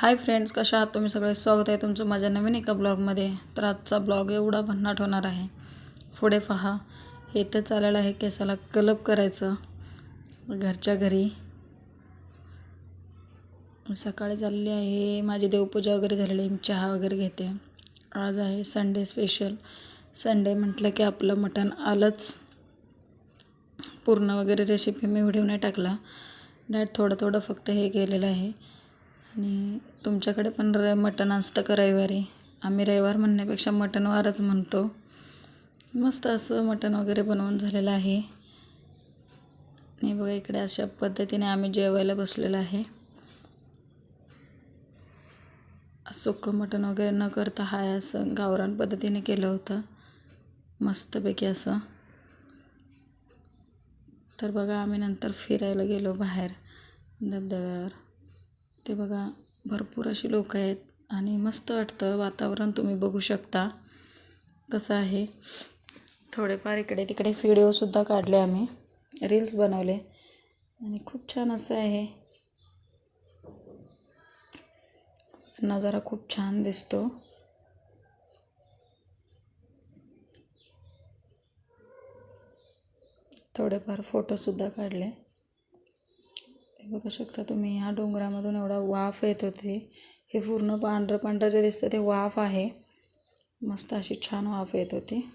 Hi friends कशा आहात तुम्ही? सगळे स्वागत आहे तुमचं माझ्या नवीन एका ब्लॉगमध्ये. तर आजचा ब्लॉग एवढा भन्नाट होणार आहे. पुढे पहा. हे तर चालेलं आहे केसाला कलप करायचं. घरच्या घरी. सकाळी चालली आहे. माझी देवपूजा वगैरे झालेली मी चहा वगैरे घेते. आज आहे संडे स्पेशल. संडे म्हटलं की आपलं मटण आलंच. पूर्ण वगैरे रेसिपी मी व्हिडिओ नाही टाकला. डॅट थोडं थोडं फक्त हे केलेलं आहे. आणि तुमच्याकडे पण र मटण असतं का रविवारी? आम्ही रविवार म्हणण्यापेक्षा मटणवारच म्हणतो. मस्त असं मटण वगैरे बनवून झालेलं आहे. आणि बघा इकडे अशा पद्धतीने आम्ही जेवायला बसलेलं आहे. सुखं मटण वगैरे न करता हाय असं गावरान पद्धतीने केलं होतं. मस्तपैकी असं. तर बघा आम्ही नंतर फिरायला गेलो बाहेर धबधब्यावर. ते बघा भरपूर अशी लोक आहेत आणि मस्त वाटतं वातावरण तुम्ही बघू शकता. कसं आहे? थोडेफार इकडे तिकडे व्हिडिओसुद्धा काढले आम्ही. रील्स बनवले. आणि खूप छान असं आहे. नजारा खूप छान दिसतो. थोडेफार फोटोसुद्धा काढले. हे बघू शकता तुम्ही ह्या डोंगरामधून एवढा वाफ येत होते. हे पूर्ण पांढरं पांढरं जे दिसतं ते वाफ आहे. मस्त अशी छान वाफ येत होती.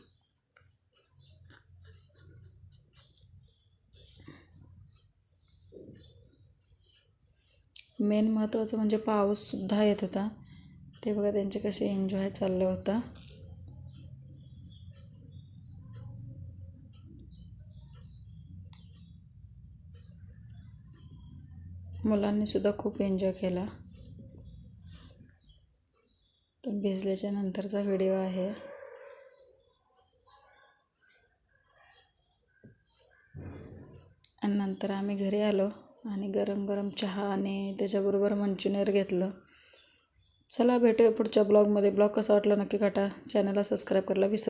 मेन महत्त्वाचं म्हणजे पाऊससुद्धा येत होता. ते बघा त्यांचे कसे एन्जॉय चाललं होतं. मुलांनीसुद्धा खूप एन्जॉय केला. तर भिजल्याच्या नंतरचा व्हिडिओ आहे. आणि नंतर आम्ही घरी आलो आणि गरम गरम चहा आणि त्याच्याबरोबर मंचुनियर घेतलं. चला भेटूया पुढच्या ब्लॉगमध्ये ब्लॉग कसा वाटला नक्की काटा? चॅनलला सबस्क्राईब करायला विसर